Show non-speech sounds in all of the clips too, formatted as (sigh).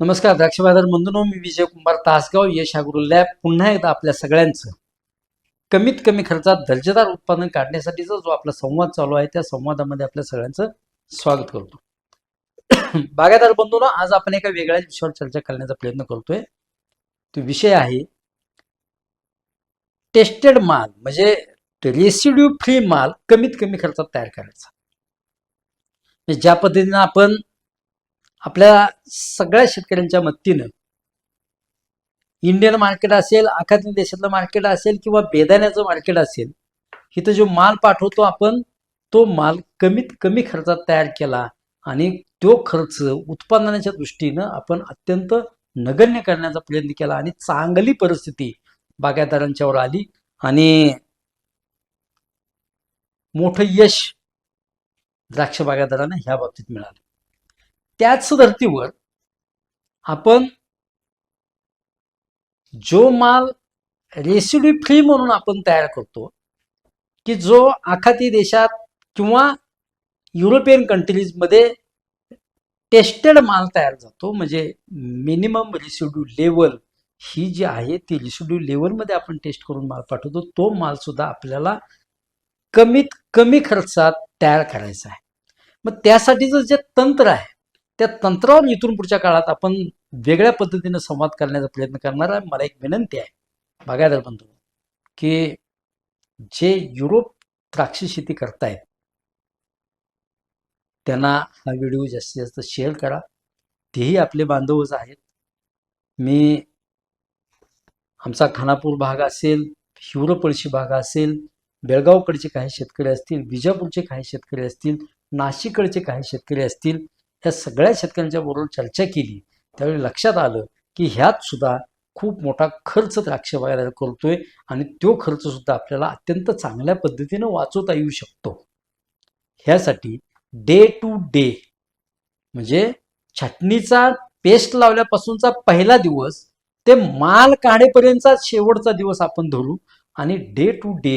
नमस्कार द्राक्ष बाजार बंधूंनो मी विजय कुमार तासगाव यश अग्रो लॅब. पुन्हा एकदा आपल्या सगळ्यांचं कमीत कमी खर्चात दर्जेदार उत्पादन काढण्यासाठीचा जो आपला संवाद चालू आहे त्या संवादामध्ये आपल्या सगळ्यांचं स्वागत करतो. (clears throat) बागायदार बंधून आज आपण एका वेगळ्या विषयावर चर्चा करण्याचा प्रयत्न करतोय. तो विषय आहे टेस्टेड माल म्हणजे रेसिड्यू फ्री माल कमीत कमी खर्चात तयार करायचा. म्हणजे ज्या पद्धतीनं आपण आपल्या सगळ्या शेतकऱ्यांच्या मदतीनं इंडियन मार्केट असेल आखाती देशातलं मार्केट असेल किंवा बेदाण्याचं मार्केट असेल इथं जो माल पाठवतो आपण तो माल कमीत कमी खर्चात तयार केला आणि तो खर्च उत्पादनाच्या दृष्टीनं आपण अत्यंत नगण्य करण्याचा प्रयत्न केला आणि चांगली परिस्थिती बागायतदारांच्यावर आली आणि मोठं यश द्राक्ष बागायतदारांना ह्या बाबतीत मिळालं. त्याच धर्तीवर आपण जो माल रेसिड्यू फ्री म्हणून आपण तयार करतो की जो आखाती देशात किंवा युरोपियन कंट्रीजमध्ये टेस्टेड माल तयार जातो म्हणजे मिनिमम रेसिड्यू लेवल ही जी आहे ती रेसिड्यू लेवलमध्ये आपण टेस्ट करून माल पाठवतो तो माल सुद्धा आपल्याला कमीत कमी खर्चात तयार करायचा आहे. मग त्यासाठीचं जे तंत्र आहे त्या तंत्रावर इथून पुढच्या काळात आपण वेगळ्या पद्धतीनं संवाद करण्याचा प्रयत्न करणार आहे. मला एक विनंती आहे बागायदार बंधू की जे युरोप द्राक्ष शेती करतायत त्यांना हा व्हिडिओ जास्तीत जास्त शेअर करा. तेही आपले बांधवच आहेत. मी आमचा खानापूर भाग असेल हिवरपळशी भाग असेल बेळगावकडचे काही शेतकरी असतील विजापूरचे काही शेतकरी असतील नाशिककडचे काही शेतकरी असतील या सगळ्या शेतकऱ्यांच्या बरोबर चर्चा केली त्यावेळी लक्षात आलं की ह्यात सुद्धा खूप मोठा खर्च द्राक्ष बागायला करतोय आणि तो खर्च सुद्धा आपल्याला अत्यंत चांगल्या पद्धतीनं वाचवता येऊ शकतो. ह्यासाठी डे टू डे म्हणजे छाटणीचा पेस्ट लावल्यापासूनचा पहिला दिवस ते माल काढेपर्यंतचा शेवटचा दिवस आपण धरू आणि डे टू डे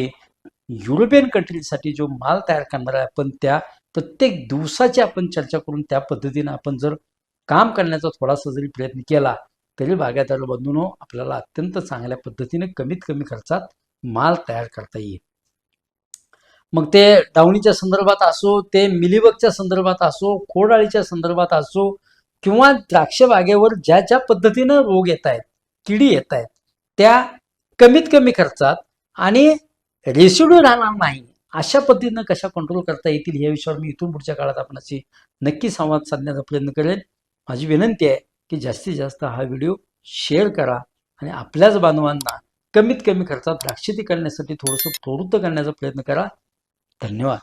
युरोपियन कंट्रीसाठी जो माल तयार करणार आहे आपण त्या प्रत्येक दिवसाची आपण चर्चा करून त्या पद्धतीनं आपण जर काम करण्याचा थोडासा जरी प्रयत्न केला तरी बागायतदार बंधूनो आपल्याला अत्यंत चांगल्या पद्धतीने कमीत कमी खर्चात माल तयार करता येईल. मग ते डावणीच्या संदर्भात असो ते मिलीबगच्या संदर्भात असो खोडाळीच्या संदर्भात असो किंवा द्राक्ष बागेवर ज्या ज्या पद्धतीनं रोग येत आहेत किडी येत आहेत त्या कमीत कमी खर्चात आणि रेसिड्यू राहणार नाही. अशा पद्धतीनं कशा कंट्रोल करता येतील या विषयावर मी इथून पुढच्या काळात आपणाशी नक्की संवाद साधण्याचा प्रयत्न करेन. माझी विनंती आहे की जास्तीत जास्त हा व्हिडिओ शेअर करा आणि आपल्याच बांधवांना कमीत कमी खर्चात द्राक्षती करण्यासाठी थोडंसं प्रवृत्त करण्याचा प्रयत्न करा. धन्यवाद.